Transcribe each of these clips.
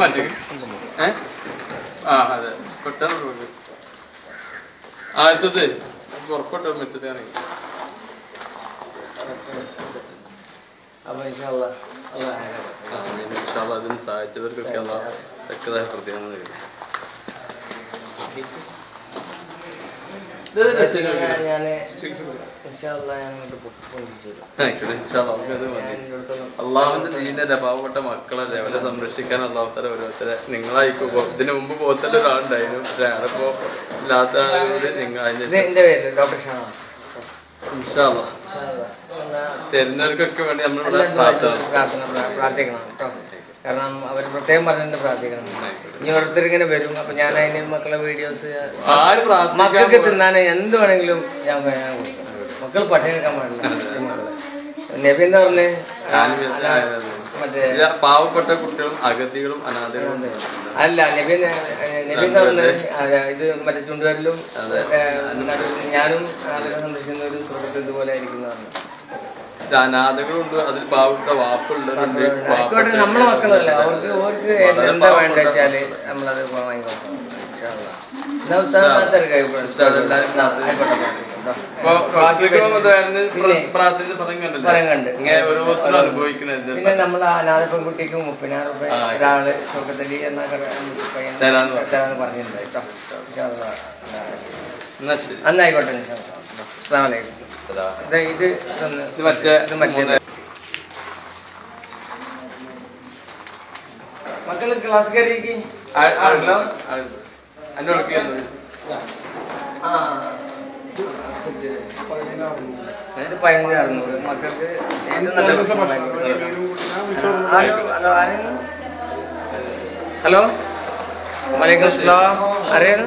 മാറ്റി ആ അതെ. പോയി ആദ്യത്തത് പുറപ്പെട്ടു മുറ്റത്ത് ഇറങ്ങി. അതിന് സഹായിച്ചവർക്കൊക്കെ അല്ല തക്കതായ പ്രതികരണം അള്ളാഹുവിന്റെ ദീനല്ലേ പാവപ്പെട്ട മക്കളല്ലേ അവരെ സംരക്ഷിക്കാൻ അള്ളാഹുത്തല ഓരോരുത്തരെ നിങ്ങളായിക്കോ. ഇതിനു മുമ്പ് പോത്തല്ല ഒരാളുണ്ടായിരുന്നു. പക്ഷെ അയാളിപ്പോ ഇല്ലാത്ത ആളുകളോട് നിങ്ങൾ തരുന്നവർക്കൊക്കെ വേണ്ടി നമ്മളിവിടെ പ്രാർത്ഥിക്കണം കാരണം അവർ പ്രത്യേകം പറഞ്ഞിട്ട് പ്രാർത്ഥിക്കണം. ഇനി ഓരോരുത്തർ ഇങ്ങനെ വരും. അപ്പൊ ഞാൻ അതിന് മക്കളെ വീഡിയോസ് മക്കൾക്ക് തിന്നാൻ എന്ത് വേണമെങ്കിലും ഞാൻ മക്കൾ പട്ടിണി എടുക്കാൻ പാടില്ല. നബി എന്താ പറഞ്ഞേ? മറ്റേ പാവപ്പെട്ട കുട്ടികളും അഗതികളും അനാഥകളും അല്ല നബി നബി എന്താ പറഞ്ഞത് ഇത് മറ്റേ ചുണ്ടുവരലും നടുവിലും ഞാനും ആളുകളെ സംരക്ഷിക്കുന്നവരും സുഹൃത്ത് ഇതുപോലെ ആയിരിക്കുന്നതാണ് ഇത് അനാഥകളുണ്ട് അതിൽ പാവപ്പെട്ട വാപ്പുള്ളവരുണ്ട് ആയിക്കോട്ടെ നമ്മളെ മക്കളല്ലേ അവർക്ക് അവർക്ക് എന്താ വേണ്ട വെച്ചാൽ നമ്മളത് പിന്നെ- പ്രാർത്ഥിച്ച് ഫലം കണ്ടല്ലോ? ഫലം ഇങ്ങനെ ഓരോരുത്തരും അനുഭവിക്കുന്നത് പിന്നെ നമ്മൾ അനാഥ പെൺകുട്ടിക്ക് മുപ്പതിനായിരം ഒരാൾ സ്വർഗത്തലി എന്ന പറഞ്ഞിട്ടുണ്ട് കേട്ടോ. ഇൻഷാ ഇത് ഇത് മറ്റേ ഇത് മറ്റേ ക്ലാസ് പതിനഞ്ച് അറുന്നൂറ്. മക്കൾക്ക് ഹലോ വലൈക്കും അസ്സലാം. ആരെയാണ്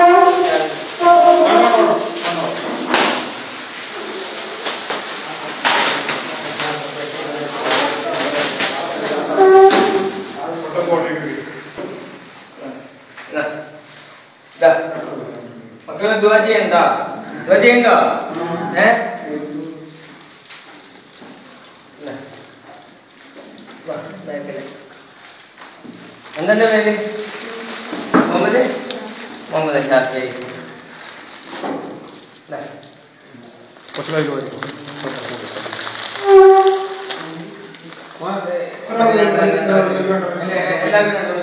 മക്കളെ ദുവാ ചെയ്യണ്ടോ ദുവാ ചെയ്യണ്ടോ ഏ എന്നാ. വാ, ബാക്കില്. എന്താ എന്റെ പേര് മുഹമ്മദ് മുഹമ്മദ് ഷാഫി ദാ. എല്ലാവരും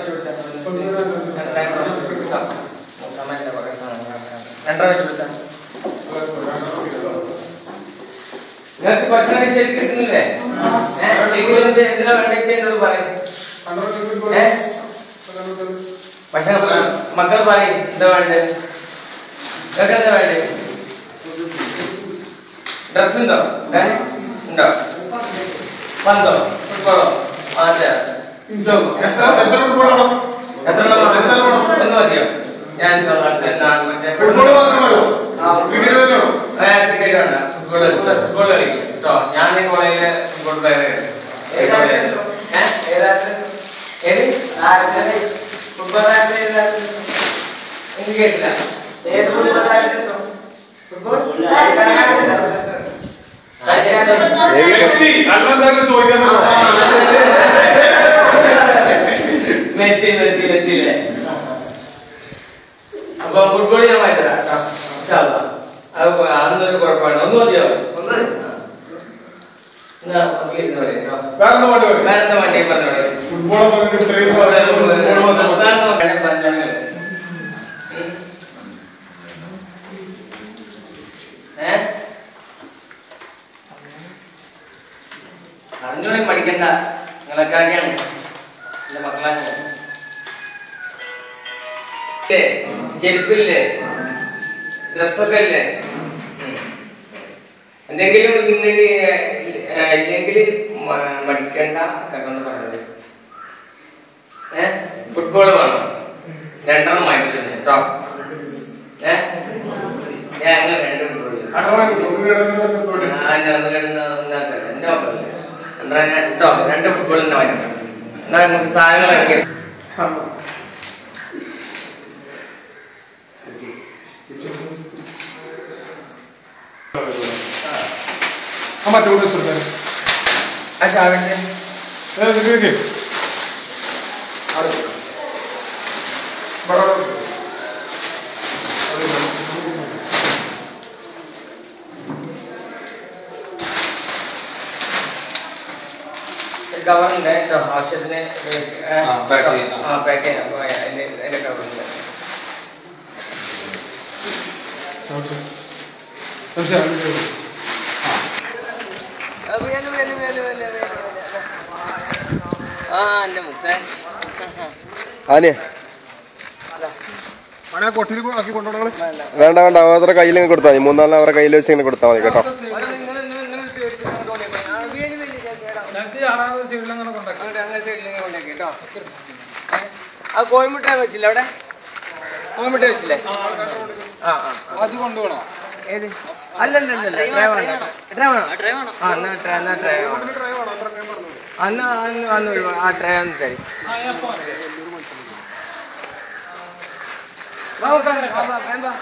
രണ്ടര വെച്ച് കൊടുത്താ. നിങ്ങൾക്ക് ഭക്ഷണം ശരി കിട്ടുന്നില്ലേ? എന്ത് എന്തിനാ വേണ്ടിച്ച് എന്നോട് പറയും. ഭക്ഷണം മക്കൾ പറയും എന്താ വേണ്ടത് നിങ്ങൾക്ക് എന്താ വേണ്ടത് ഡ്രസ് ഉണ്ടോ? ഉണ്ടോ? പന്തോ ആ, അതെ. എത്ര എത്ര എത്ര? ഒന്ന് മതിയോ? ഞാൻ നാളെ മറ്റേ ഏ, ക്രിക്കറ്റ്. ഫുട്ബോൾ ഫുട്ബോൾ കളിക്കും കേട്ടോ ഞാൻ കോളേജിലെ ഫുട്ബോൾ പ്ലെയർ ഏത് എനിക്ക് കേട്ടില്ല മെസ്സി മെസ്സി മെസ്സി ഇല്ലേ അപ്പൊ ഫുട്ബോൾ ഞാൻ വായിത്തരാം. അത് അതൊന്നൊരു കുഴപ്പമാണ് ഒന്ന് മതിയോ? എന്നാ നമുക്ക് ഇരുന്ന് പറയാം കേട്ടോ. വേറെന്താ വണ്ടി പറഞ്ഞോളെ അറിഞ്ഞോളെ പഠിക്കണ്ട നിങ്ങളൊക്കെ മക്കളാണ്? ചെരുപ്പില്ലേ? ഡ്രസ്സൊക്കെ അല്ലേ. എന്തെങ്കിലും ഇല്ലെങ്കിൽ മടിക്കണ്ട കാക്കൊന്ന് പറഞ്ഞത്. ഏ? ഫുട്ബോൾ വേണം. രണ്ടെണ്ണം വാങ്ങിക്കുന്നു കേട്ടോ. ഏ? ഞാൻ അങ്ങനെ രണ്ട് ഫുട്ബോൾ തന്നെ ഒന്ന് കിടന്ന് ഉണ്ടാക്കട്ടെ സാധനങ്ങൾ ഞാൻ- കേട്ടോ രണ്ട് ഫുട്ബോൾ തന്നെ മാറ്റി എന്നാ നമുക്ക് സാധനങ്ങൾ ഇറക്കി ആ ചാവിന്റെ കവറുണ്ട് കേട്ടോ ആവശ്യത്തിന് ഏ, ആ, pack ചെയ്യാം. ആ പാക്ക് ചെയ്യാം അപ്പൊ അതിന്റെ അതിന്റെ കവറുണ്ട് ആ വേണ്ട. വേണ്ട അവരുടെ കയ്യിൽ ഇങ്ങനെ കൊടുത്താൽ മതി. മൂന്നാലിന് അവരുടെ കയ്യിൽ വെച്ച് ഇങ്ങനെ കൊടുത്താൽ മതി കേട്ടോ. ആ കോഴിമുട്ട വെച്ചില്ല അവിടെ? കോഴിമുട്ട വെച്ചില്ലേ? ആ ആ അത് കൊണ്ടുപോകണം ഏത്? അല്ലല്ലല്ല ഡ്രൈവ് വേണ്ട ഡ്രൈവ് വേണോ ആ എന്നാ ട്രേ എന്നാ ട്രേ വേണം అన్న అన్న అన్న ఆ ట్రై ఉంది సరే బాబు బాబా బాబా